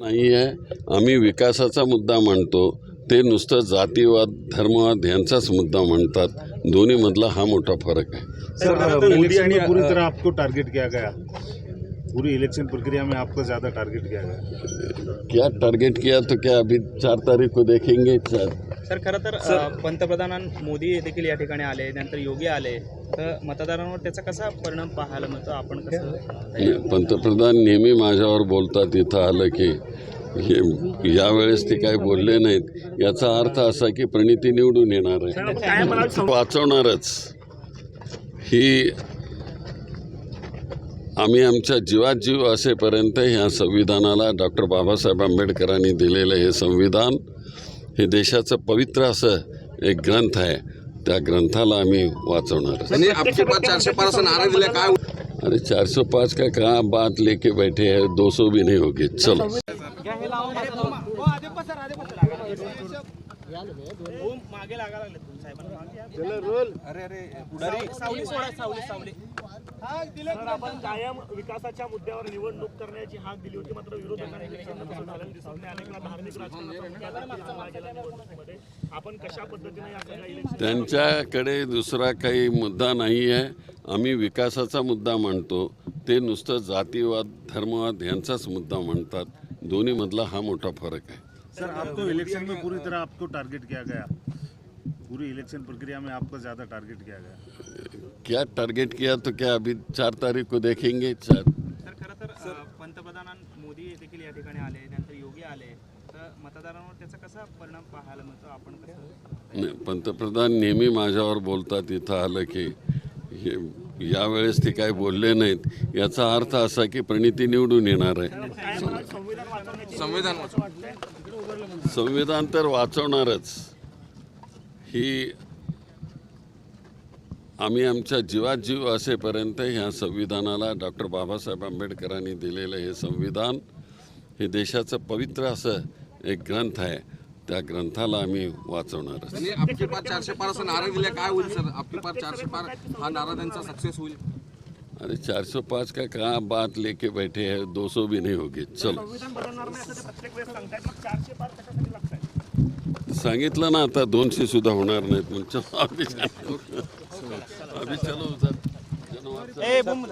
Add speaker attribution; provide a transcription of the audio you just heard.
Speaker 1: नाही आहे. आम्ही विकासाचा मुद्दा मांडतो. ते नुसतं जातीवाद धर्मवाद यांचाच मुद्दा म्हणतात दोन्हीमधला हा मोठा फरक आहे.
Speaker 2: सर मोदी में पूरी तरह आपको टारगेट किया गया. पूरी इलेक्शन प्रक्रिया में आपको ज्यादा टारगेट किया गया.
Speaker 1: क्या टारगेट किया तो क्या अभी चार तारीख को देखेंगे चार
Speaker 3: सर खरं तर पंतप्रधान मोदी देखील या ठिकाणी आले नंतर योगी आले. तर मतदारांवर त्याचा कसा परिणाम पाहायला मिळतो? आपण कसं
Speaker 1: पंतप्रधान नेहमी माझ्यावर बोलतात इथं आलं की हे यावेळेस ते काही बोलले नाहीत. याचा अर्थ असा की प्रणिती निवडून येणार आहे. वाचवणारच. ही आम्ही आमच्या जीवात जीव असेपर्यंत ह्या संविधानाला डॉक्टर बाबासाहेब आंबेडकरांनी दिलेलं हे संविधान हे देशाचं पवित्र असं एक ग्रंथ आहे. त्या ग्रंथाला आम्ही वाचवणारच
Speaker 4: नहीं आपके पास चार से पार से नारा दिला काय?
Speaker 1: अरे चार सौ पाँच का कहाँ बात लेके बैठे हैं दो सौ भी नहीं होगी. चलो.
Speaker 3: मागे लागा लागले अरे अरे सावली सोडा सावली सावली.
Speaker 5: सर, आपण कायम विकासाच्या मुद्द्यावर निवडणूक करण्याची हाक दिली होती मात्र विरोधकांनी झालेलं नाही धार्मिक आपण कशा पद्धतीने या सगळ्या इलेक्शन
Speaker 1: त्यांच्याकडे दुसरा काही मुद्दा नाही आहे. आम्ही विकासाचा मुद्दा मांडतो. ते नुसतं जातीवाद धर्मवाद यांचाच मुद्दा म्हणतात दोन्हीमधला हा मोठा फरक आहे.
Speaker 2: सर आपको इलेक्शन में पूरी तरह आपको टारगेट किया गया? पूरी इलेक्शन प्रक्रिया में आपको ज्यादा टारगेट किया गया
Speaker 1: क्या टारगेट किया तो क्या अभी चार तारीख को देखेंगे चार।
Speaker 3: तर खरं तर अ, पंतप्रधान मोदी देखील या ठिकाणी आले नंतर योगी आले. तर मतदारांवर त्याचा कसा परिणाम पाहायला मिळतो? आपण कसं
Speaker 1: नाही, पंतप्रधान नेहमी माझ्यावर बोलतात इथं आलं की हे यावेळेस ते काही बोलले नाहीत. याचा अर्थ असा की प्रणिती निवडून येणार आहे.
Speaker 4: संविधान.
Speaker 1: संविधान तर वाचवणारच. ही आम्ही आमच्या जीवात जीव असेपर्यंत ह्या संविधानाला डॉक्टर बाबासाहेब आंबेडकरांनी दिलेलं हे संविधान हे देशाचं पवित्र असं एक ग्रंथ आहे. त्या ग्रंथाला आम्ही वाचवणारच.
Speaker 4: नहीं आपके पास चार से पार नारा दिला काय होईल सर? आपके पास चार से पार हा नारा त्यांचा सक्सेस होईल.
Speaker 1: अरे चार सौ पाँच का कहाँ बात लेके बैठे हैं? दो सौ भी नहीं होगी. चलो. सांगितलं ना आता दोनशे सुद्धा होणार नाहीत अभी चलो
Speaker 3: बुम